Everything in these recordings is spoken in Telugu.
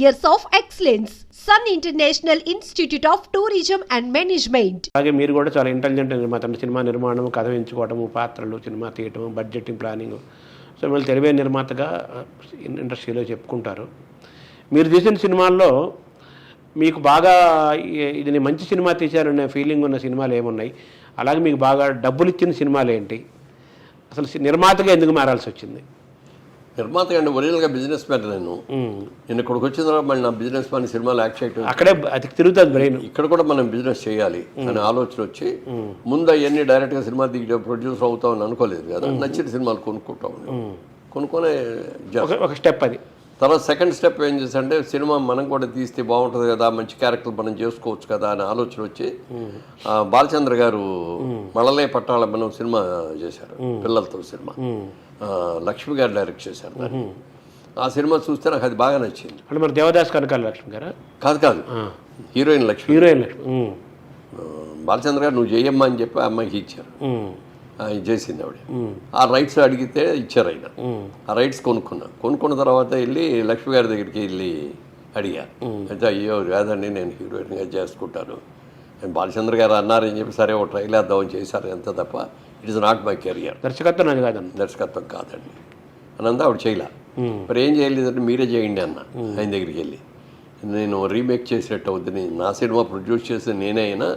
Years of excellence Sun international institute of tourism and management అలాగే మీరు కూడా చాలా ఇంటెలిజెంట్ నిర్మాత అంటే సినిమా నిర్మాణం కథ ఎంచుకోవడము పాత్రలు సినిమా తీయటం బడ్జెటింగ్ ప్లానింగ్ సో మిమ్మల్ని తెలివైన నిర్మాతగా uh, ఇండస్ట్రీలో చెప్పుకుంటారు. మీరు తీసిన సినిమాల్లో మీకు బాగా ఇది మంచి సినిమా తీశారనే ఫీలింగ్ ఉన్న సినిమాలు ఏమున్నాయి? అలాగే మీకు బాగా డబ్బులు ఇచ్చిన సినిమాలు ఏంటి? అసలు నిర్మాతగా ఎందుకు మారాల్సి వచ్చింది నిర్మాత కంటే ఒరిజినల్గా బిజినెస్ మ్యాన్ నేను. నేను ఇక్కడికి వచ్చిన తర్వాత మళ్ళీ నా బిజినెస్ మ్యాన్ సినిమాలు యాక్ట్ చేయటం. అక్కడే అది తిరుగుతుంది బ్రెయిన్. ఇక్కడ కూడా మనం బిజినెస్ చేయాలి అనే ఆలోచన వచ్చి ముందు అవన్నీ డైరెక్ట్గా సినిమా దిగి ప్రొడ్యూసర్ అవుతామని అనుకోలేదు కదా. నచ్చిన సినిమాలు కొనుక్కుంటాం కొనుక్కొని. ఒక స్టెప్ అది. తర్వాత సెకండ్ స్టెప్ ఏం చేశారంటే సినిమా మనం కూడా తీస్తే బాగుంటుంది కదా మంచి క్యారెక్టర్ మనం చేసుకోవచ్చు కదా అనే ఆలోచన వచ్చి బాలచంద్ర గారు మళ్ళలే పట్టాల మనం సినిమా చేశారు పిల్లలతో సినిమా. లక్ష్మి గారు డైరెక్ట్ చేశారు దాన్ని. ఆ సినిమా చూస్తే నాకు అది బాగా నచ్చింది. అంటే మన దేవదాస్ కనకాల లక్ష్మి గారా? కాదు కాదు. హీరోయిన్ లక్ష్మి. హీరోయిన్ లక్ష్మి. బాలచంద్ర గారు నువ్వు చేయమ్మా అని చెప్పి ఆ అమ్మాయికి ఇచ్చారు. ఆయన చేసింది ఆవిడ. ఆ రైట్స్ అడిగితే ఇచ్చారు ఆయన. ఆ రైట్స్ కొనుక్కున్నా. కొనుక్కున్న తర్వాత వెళ్ళి లక్ష్మి గారి దగ్గరికి వెళ్ళి అడిగా. అయితే అయ్యో కాదండి నేను హీరోయిన్గా చేసుకుంటాను. బాలచంద్ర గారు అన్నారని చెప్పి సరే ఒక ట్రైల్ వేద్దామని చేశారు ఎంత తప్ప it is not my career దర్శకత్వం నాది కాదన్న దర్శకత్వం కాదండి. అనంతా ఆవిడ చేయలే. మరి ఏం చేయలేదంటే మీరే చేయండి అన్న. ఆయన దగ్గరికి వెళ్ళి. నేను రీమేక్ చేసేటట్టు అవుద్ది. నేను నా సినిమా ప్రొడ్యూస్ చేసి నేనే అయినా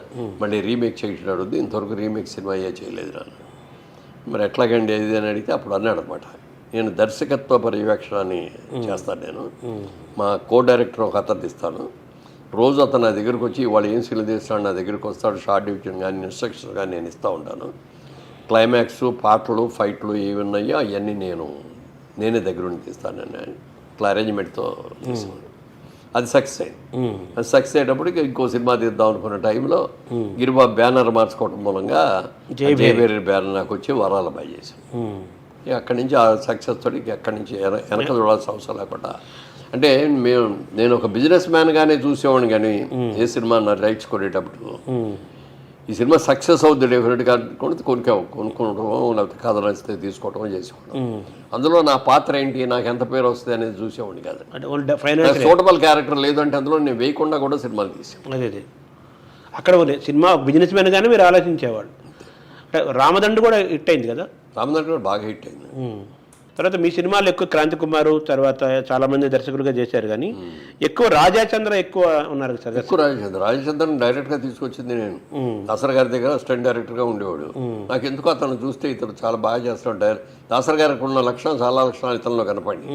మళ్ళీ రీమేక్ చేసేటట్టు అవుద్ది ఇంతవరకు రీమేక్ సినిమా అయ్యే చేయలేదు నాన్న. మరి ఎట్లాగండి అది అని అడిగితే అప్పుడు అన్నాడు అనమాట నేను దర్శకత్వ పర్యవేక్షణని చేస్తాను నేను. మా కో డైరెక్టర్ ఒక అతను ఇస్తాను. రోజు అతను నా దగ్గరికి వచ్చి వాళ్ళు ఏం సీన్లు తీస్తాడు? నా దగ్గరికి వస్తాడు. షార్ట్ డివిజన్ కానీ ఇన్స్ట్రక్షన్ కానీ నేను ఇస్తూ ఉంటాను. క్లైమాక్స్ పాటలు ఫైట్లు ఏవి ఉన్నాయో అవన్నీ నేను నేనే దగ్గర ఉండి తీస్తాను నేను ఇట్లా అరేంజ్మెంట్తో అది సక్సెస్ అయింది. అది సక్సెస్ అయ్యేటప్పటికి ఇంకో సినిమా తీద్దాం అనుకున్న టైంలో గిరిబాబు బ్యానర్ మార్చుకోవడం మూలంగా జయవేరి. బ్యానర్ నాకు వచ్చి వరాల బాయ్ చేశాను అక్కడి నుంచి ఆ సక్సెస్ తోటి అక్కడి నుంచి వెన- వెనక చూడాల్సిన అవసరం లేకుండా. అంటే మేము నేను ఒక బిజినెస్ మ్యాన్గానే చూసేవాడిని కానీ ఏ సినిమా నా రైట్స్ కొనేటప్పుడు ఈ సినిమా సక్సెస్ అవుద్ది డెఫినెట్గా కొని కొనుక్కావు కొనుక్కోవడం లేకపోతే కథ నచ్చితే తీసుకోవడం చేసేవాడు అందులో నా పాత్ర ఏంటి నాకు ఎంత పేరు వస్తుంది అనేది చూసేవాడిని కాదు సూటబుల్ క్యారెక్టర్ లేదు అంటే అందులో నేను వేయకుండా కూడా సినిమాలు తీసాను అదే అదే. అక్కడ సినిమా బిజినెస్ మ్యాన్ గానే మీరు ఆలోచించేవాడు అంటే రామదండు కూడా హిట్ అయింది కదా? రామదాస్ కూడా బాగా హిట్ అయింది. తర్వాత మీ సినిమాలు ఎక్కువ క్రాంతి కుమారు తర్వాత చాలా మంది దర్శకులుగా చేశారు కానీ ఎక్కువ రాజాచంద్ర ఎక్కువ ఉన్నారు సార్. ఎక్కువ రాజచంద్ర. రాజచంద్రన్ డైరెక్ట్గా తీసుకొచ్చింది నేను. దాసర్ గారి దగ్గర అసిస్టెంట్ డైరెక్టర్గా ఉండేవాడు. నాకు ఎందుకు అతను చూస్తే ఇతను చాలా బాగా చేస్తున్నాడు డైరెక్ట్ దాసర్ గారికి ఉన్న లక్షణం చాలా లక్షణాలు ఇతనిలో కనపడి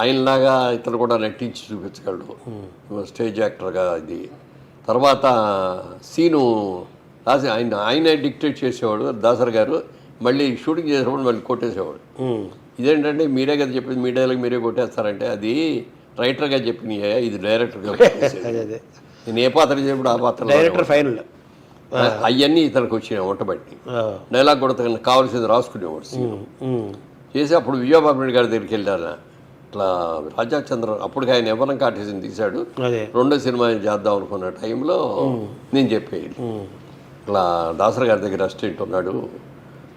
ఆయనలాగా ఇతను కూడా నటించి చూపించగలడు. స్టేజ్ యాక్టర్గా ఇది. తర్వాత సీను దాసి ఆయన ఆయనే డిక్టేట్ చేసేవాడు. దాసర్ గారు మళ్ళీ షూటింగ్ చేసేటప్పుడు మళ్ళీ కొట్టేసేవాడు. ఇదేంటంటే మీరే కదా చెప్పింది మీ డైలాగ్ మీరే కొట్టేస్తారంటే అది రైటర్గా చెప్పిన ఇది డైరెక్టర్గా నేను ఏ పాత్ర చెప్పిన ఆ పాత్ర డైరెక్టర్ ఫైనల్ అవన్నీ ఇతనికి వచ్చినాయి వంటబట్టి డైలాగ్ కూడా కావాల్సింది రాసుకునేవాడు. చేసి అప్పుడు విజయబాబు గారి దగ్గరికి వెళ్ళాను. ఇట్లా రాజాచంద్ర అప్పటికి ఆయన ఎవరం కాటేసిన తీశాడు. రెండో సినిమా చేద్దాం అనుకున్న టైంలో నేను చెప్పేది. ఇట్లా దాసరి గారి దగ్గర అసిస్టెంట్ ఉన్నాడు.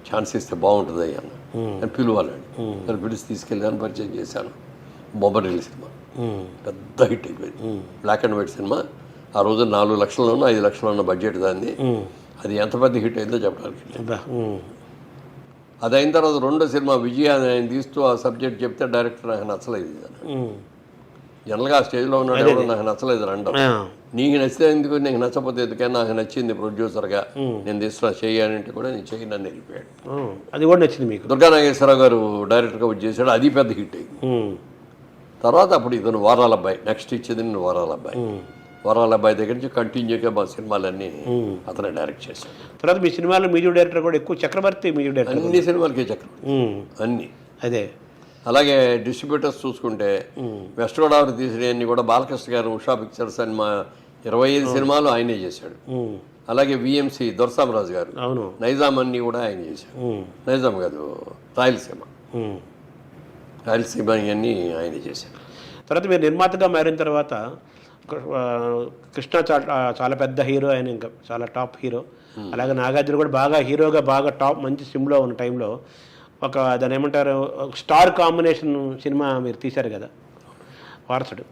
ఛాన్స్ ఇస్తే బాగుంటుంది అన్న. అని పిలవాలండి. నేను పిలిచి తీసుకెళ్ళాను పరిచయం చేశాను. బొమ్మరిల్లి సినిమా. పెద్ద హిట్ అయిపోయింది. Black and white cinema. ఆ రోజు నాలుగు లక్షలను ఐదు లక్షలు ఉన్న బడ్జెట్ దాన్ని. అది ఎంత పెద్ద హిట్ అయిందో చెప్పడానికి. అది అయిన తర్వాత రెండో సినిమా విజయ అని ఆయన తీస్తూ ఆ సబ్జెక్ట్ చెప్తే డైరెక్టర్ నాకు నచ్చలేదు. జనరల్గా ఆ స్టేజ్లో ఉన్నాడు ఎవరు నాకు నచ్చలేదు అని ఆ, నీకు నచ్చితే ఎందుకు? నీకు నచ్చకపోతే ఎందుకని నాకు నచ్చింది ప్రొడ్యూసర్గా నేను తీసుకున్నా చేయాలంటే కూడా నేను చేయను అని వెళ్ళిపోయాడు. అది కూడా నచ్చింది మీకు. దుర్గా నాగేశ్వరరావు గారు డైరెక్టర్గా చేశాడు అది పెద్ద హిట్ అయింది. తర్వాత అప్పుడు ఇతను వారాల అబ్బాయి నెక్స్ట్ ఇచ్చేది నేను వారాల అబ్బాయి. వారాల అబ్బాయి దగ్గర నుంచి కంటిన్యూగా మా సినిమాలన్నీ అతనే డైరెక్ట్ చేశాడు. తర్వాత మీ సినిమాలో మ్యూజిక్ డైరెక్టర్ కూడా ఎక్కువ చక్రవర్తి మ్యూజిక్ డైరెక్టర్ అన్ని సినిమాలకి చక్రం ఉమ్. అన్ని. అదే. అలాగే డిస్ట్రిబ్యూటర్స్ చూసుకుంటే వెస్ట్ గోదావరి తీసినవన్నీ కూడా బాలకృష్ణ గారు ఉషా పిక్చర్స్ అని మా ఇరవై ఐదు సినిమాలు ఆయనే చేశాడు. అలాగే విఎంసి దొరసామరాజు గారు అవును నైజాం అన్ని కూడా ఆయన చేశాడు. నైజాం కాదు రాయలసీమ. రాయలసీమ ఇవన్నీ ఆయన చేశాడు తర్వాత మీరు నిర్మాతగా మారిన తర్వాత కృష్ణ చాలా పెద్ద హీరో ఆయన ఇంకా చాలా టాప్ హీరో అలాగే నాగార్జున కూడా బాగా హీరోగా బాగా టాప్ మంచి సిమ్లో ఉన్న టైంలో ఒక దాని ఏమంటారు స్టార్ కాంబినేషన్ సినిమా మీరు తీశారు కదా వారసుడు.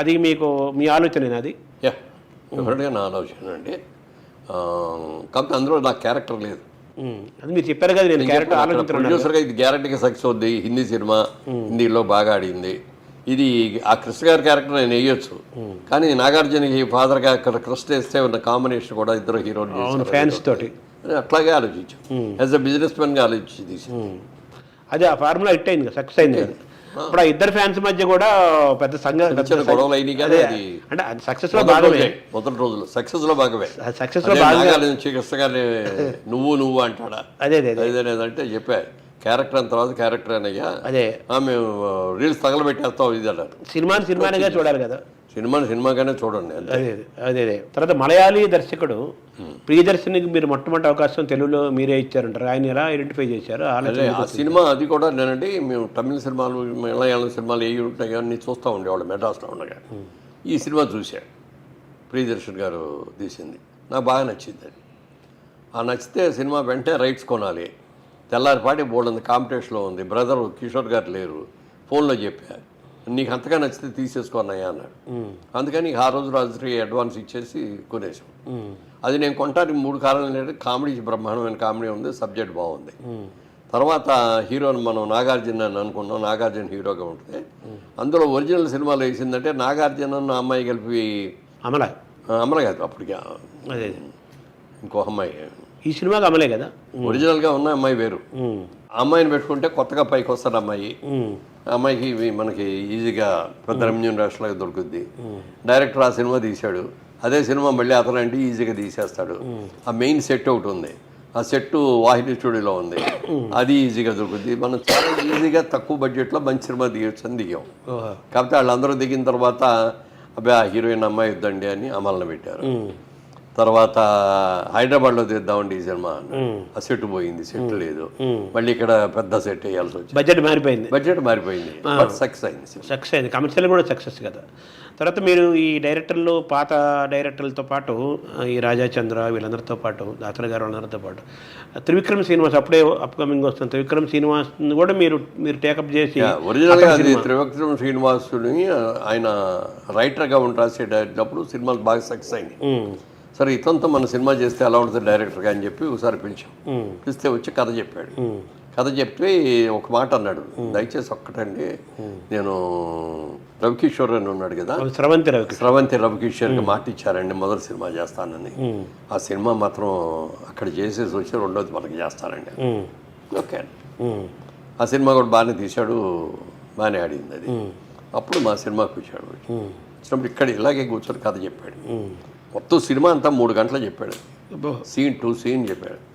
అది మీకు మీ ఆలోచనేనా అది? డెఫినెట్గా నా ఆలోచన అండి. కాకపోతే అందులో నా క్యారెక్టర్ లేదు. అది మీరు చెప్పారు కదా నేను క్యారెక్టర్ ప్రొడ్యూసర్గా ఇది గ్యారంటీగా సక్సెస్ అవుద్ది హిందీ సినిమా హిందీలో బాగా ఆడింది. ఇది ఆ కృష్ణ గారి క్యారెక్టర్ నేను వేయొచ్చు. కానీ నాగార్జునకి ఫాదర్గా అక్కడ కృష్ణ వేస్తే ఉన్న కాంబినేషన్ కూడా ఇద్దరు హీరోలు ఫ్యాన్స్ తోటి. అట్లాగే ఆలోచించాం. యాజ్ అ బిజినెస్ మ్యాన్గా ఆలోచించి తీసి. అది ఆ ఫార్ములా హిట్ అయింది కదా సక్సెస్ అయింది కదా. ఇప్పుడు ఆ ఇద్దరు ఫ్యాన్స్ మధ్య కూడా పెద్ద సంఘ గొడవలు అయినాయి అది అంటే అది సక్సెస్లో భాగమే. మొదటి రోజులు సక్సెస్లో భాగమే. సక్సెస్లో భాగంగా నువ్వు నువ్వు అంటాడా? అదే అదే అదే. అదేనేదంటే చెప్పా క్యారెక్టర్ అని తర్వాత క్యారెక్టర్ అనయ్యా అదే. ఆమె రీల్స్ తగలబెట్టేస్తాం ఇది అన్నారు సినిమాని సినిమానిగా చూడాలి కదా. సినిమాని సినిమాగానే చూడండి అంతే. అదే అదే అదే. తర్వాత మలయాళీ దర్శకుడు ప్రియదర్శనికి మీరు మొట్టమొదటి అవకాశం తెలుగులో మీరే ఇచ్చారంటారు. ఆయన ఎలా ఐడెంటిఫై చేశారు? ఆ సినిమా అది కూడా నేనండి మేము తమిళ సినిమాలు మలయాళం సినిమాలు ఏ ఉంటాయో అన్ని చూస్తూ ఉండేవాళ్ళు మెడ్రాస్లో ఉండగా. ఈ సినిమా చూసా ప్రియదర్శన్ గారు తీసింది. నాకు బాగా నచ్చింది అది. ఆ నచ్చితే సినిమా వెంటనే రైట్స్ కొనాలి. తెల్లారిపాటి ఉంది కాంపిటీషన్లో ఉంది. బ్రదర్ కిషోర్ గారు లేరు. ఫోన్లో చెప్పా. నీకు అంతగా నచ్చితే తీసేసుకున్నాయా అన్నాడు. అందుకని ఆ రోజు రాత్రి అడ్వాన్స్ ఇచ్చేసి కొనేసాం. అది నేను కొంటానికి మూడు కారణాలు ఏంటంటే కామెడీ బ్రహ్మాండమైన కామెడీ ఉంది సబ్జెక్ట్ బాగుంది. తర్వాత హీరోని మనం నాగార్జున అని అనుకున్నాం నాగార్జున హీరోగా ఉంటుంది అందులో ఒరిజినల్ సినిమాలో వేసిందంటే నాగార్జున అన్న అమ్మాయి కలిపి అమల అమల కాదు అప్పటికి. ఇంకో అమ్మాయి. ఈ సినిమాకి అమలే కదా. ఒరిజినల్గా ఉన్న అమ్మాయి వేరు. అమ్మాయిని పెట్టుకుంటే కొత్తగా పైకి వస్తారు అమ్మాయి. అమ్మాయికి మనకి ఈజీగా పెద్ద రెమ్యూనరేషన్లాగా దొరుకుద్ది. డైరెక్టర్ ఆ సినిమా తీశాడు. అదే సినిమా మళ్ళీ అతనంటే ఈజీగా తీసేస్తాడు. ఆ మెయిన్ సెట్ ఒకటి ఉంది. ఆ సెట్ వాహిని స్టూడియోలో ఉంది. అది ఈజీగా దొరుకుద్ది. మనం చాలా ఈజీగా తక్కువ బడ్జెట్లో మంచి సినిమా తీయొచ్చు అని దిగాం కాకపోతే వాళ్ళందరూ దిగిన తర్వాత అబ్బాయి ఆ హీరోయిన్ అమ్మాయి వద్దండి అని అమలను పెట్టారు. తర్వాత హైదరాబాద్లో తీద్దామండి ఈ సినిమా. ఆ సెట్ పోయింది సెట్ లేదు. మళ్ళీ ఇక్కడ పెద్ద సెట్ వేయాల్సి వచ్చింది. బడ్జెట్ మారిపోయింది. బడ్జెట్ మారిపోయింది. సక్సెస్ అయింది సక్సెస్ అయింది. కమర్షియల్ కూడా సక్సెస్ కదా. తర్వాత మీరు ఈ డైరెక్టర్లు పాత డైరెక్టర్లతో పాటు ఈ రాజాచంద్ర వీళ్ళందరితో పాటు దాతల గారు వాళ్ళందరితో పాటు త్రివిక్రమ్ శ్రీనివాస్ అప్పుడే అప్కమింగ్ వస్తుంది త్రివిక్రమ్ శ్రీనివాస్ కూడా మీరు మీరు టేకప్ చేసి ఒరిజినల్గా త్రివిక్రమ శ్రీనివాసుని ఆయన రైటర్గా ఉండి రాసేటప్పుడు సినిమాలు బాగా సక్సెస్ అయింది సరే ఇతనితో మన సినిమా చేస్తే ఎలా ఉంటుంది డైరెక్టర్గా అని చెప్పి ఒకసారి పిలిచాం. పిలిస్తే వచ్చి కథ చెప్పాడు. కథ చెప్తే ఒక మాట అన్నాడు. దయచేసి ఒక్కటండి. నేను రవికిషోర్ అని ఉన్నాడు కదా. స్రవంతి రవికి స్రవంతి రవికిషోర్కి మాట ఇచ్చారండి మొదటి సినిమా చేస్తానని. ఆ సినిమా మాత్రం అక్కడ చేసేసి వచ్చి రెండోది మనకి చేస్తానండి. ఓకే ఆ సినిమా కూడా బాగానే తీశాడు బాగానే ఆడింది అది. అప్పుడు మా సినిమాకి వచ్చాడు. వచ్చినప్పుడు ఇక్కడ ఇలాగే కూర్చొని కథ చెప్పాడు. మొత్తం సినిమా అంతా మూడు గంటలు చెప్పాడు. సీన్ టు సీన్ చెప్పాడు.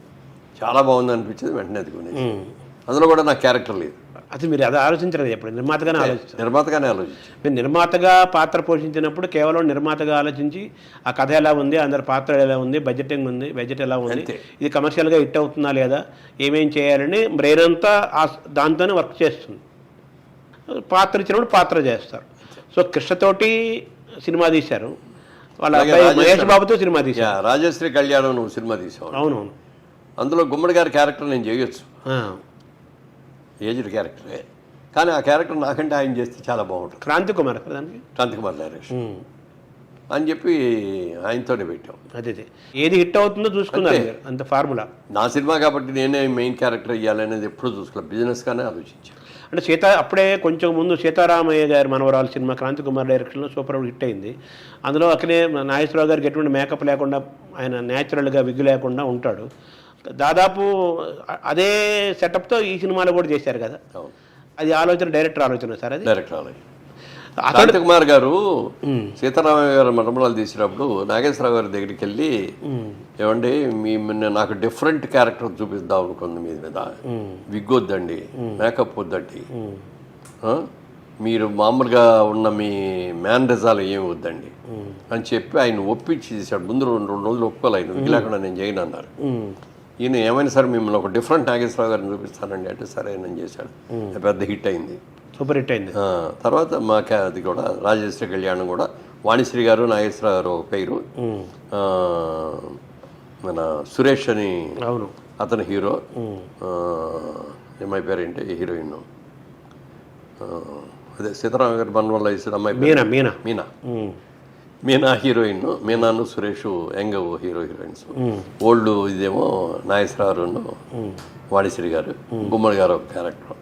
చాలా బాగుంది అనిపించింది వెంటనే ఉమ్. అందులో కూడా నా క్యారెక్టర్ లేదు. అది మీరు అది ఆలోచించలేదు ఎప్పుడు? నిర్మాతగానే ఆలోచించారు. నిర్మాతగానే ఆలోచించి మీరు నిర్మాతగా పాత్ర పోషించినప్పుడు కేవలం నిర్మాతగా ఆలోచించి ఆ కథ ఎలా ఉంది అందరి పాత్ర ఎలా ఉంది బడ్జెటింగ్ ఉంది బడ్జెట్ ఎలా ఉంది. ఇది కమర్షియల్గా హిట్ అవుతుందా లేదా ఏమేం చేయాలని బ్రెయిన్ అంతా ఆ- దాంతోనే వర్క్ చేస్తుంది. పాత్ర ఇచ్చినప్పుడు పాత్ర చేస్తారు. సో కృష్ణతోటి సినిమా తీశారు. వాళ్ళ మహేష్. బాబుతో సినిమా యా, రాజశ్రీ కళ్యాణం నువ్వు సినిమా తీసావు. అవునవును. అందులో గుమ్మడి గారి క్యారెక్టర్ నేను చేయొచ్చు. ఏజ్డ్ క్యారెక్టరే. కానీ ఆ క్యారెక్టర్ నాకంటే ఆయన చేస్తే చాలా బాగుంటుంది. క్రాంతి కుమార్ దానికి? Kantikumar direction um. అని చెప్పి ఆయనతోనే పెట్టాం. అదే ఏది హిట్ అవుతుందో చూసుకున్నారు అంతే. ఫార్ములా. నా సినిమా కాబట్టి నేనే మెయిన్ క్యారెక్టర్ ఇవ్వాలనేది ఎప్పుడు చూసుకోలేదు. బిజినెస్గానే ఆలోచించాను. అంటే సీతా అప్పుడే కొంచెం ముందు సీతారామయ్య గారి మనవరాలు సినిమా క్రాంతి కుమార్ డైరెక్షన్లో సూపర్ హిట్ అయింది. అందులో అక్కడే నాగేశ్వరరావు గారికి ఎటువంటి మేకప్ లేకుండా ఆయన న్యాచురల్గా విగ్గు లేకుండా ఉంటాడు. దాదాపు అదే సెటప్తో ఈ సినిమాలో కూడా చేశారు కదా. అది ఆలోచన డైరెక్టర్ ఆలోచన సార్ అది? డైరెక్టర్ అలాగే అతడు కాంతికుమార్ గారు సీతారామయ్య గారు మటమరాలు తీసినప్పుడు నాగేశ్వరరావు గారి దగ్గరికి వెళ్ళి ఏమండి మీ నాకు డిఫరెంట్ క్యారెక్టర్ చూపిద్దాం అనుకుంది మీ మీద. విగ్ వద్దండి మేకప్ వద్దండి? మీరు మామూలుగా ఉన్న మీ మ్యానరిజాలు ఏమి వద్దండి? అని చెప్పి ఆయన ఒప్పించి చేశాడు ముందు రెండు రెండు రోజులు ఒప్పుకోవాలి ఆయన లేకుండా నేను చేయను అన్నారు. ఈయన ఏమైనా సరే మిమ్మల్ని ఒక డిఫరెంట్ నాగేశ్వరరావు గారిని చూపిస్తానండి అంటే సరే నేను చేశాడు. పెద్ద హిట్ అయింది. సూపర్ హిట్ అయింది. తర్వాత మా అది కూడా రాజశ్రీ కళ్యాణం కూడా వాణిశ్రీ గారు నాగేశ్వర గారు పేరు. మన సురేష్ అని అవును. అతని హీరో. ఏమై పేరు ఏంటి హీరోయిన్. అదే సీతారామ గారి మన వల్ల వేసిన అమ్మాయి Meena Meena. Meena. Meena heroine. మీనాను Suresh young hero heroines. Old ఇదేమో నాగేశ్వరరావును వాణిశ్రీ గారు గుమ్మడి గారు ఒక క్యారెక్టర్.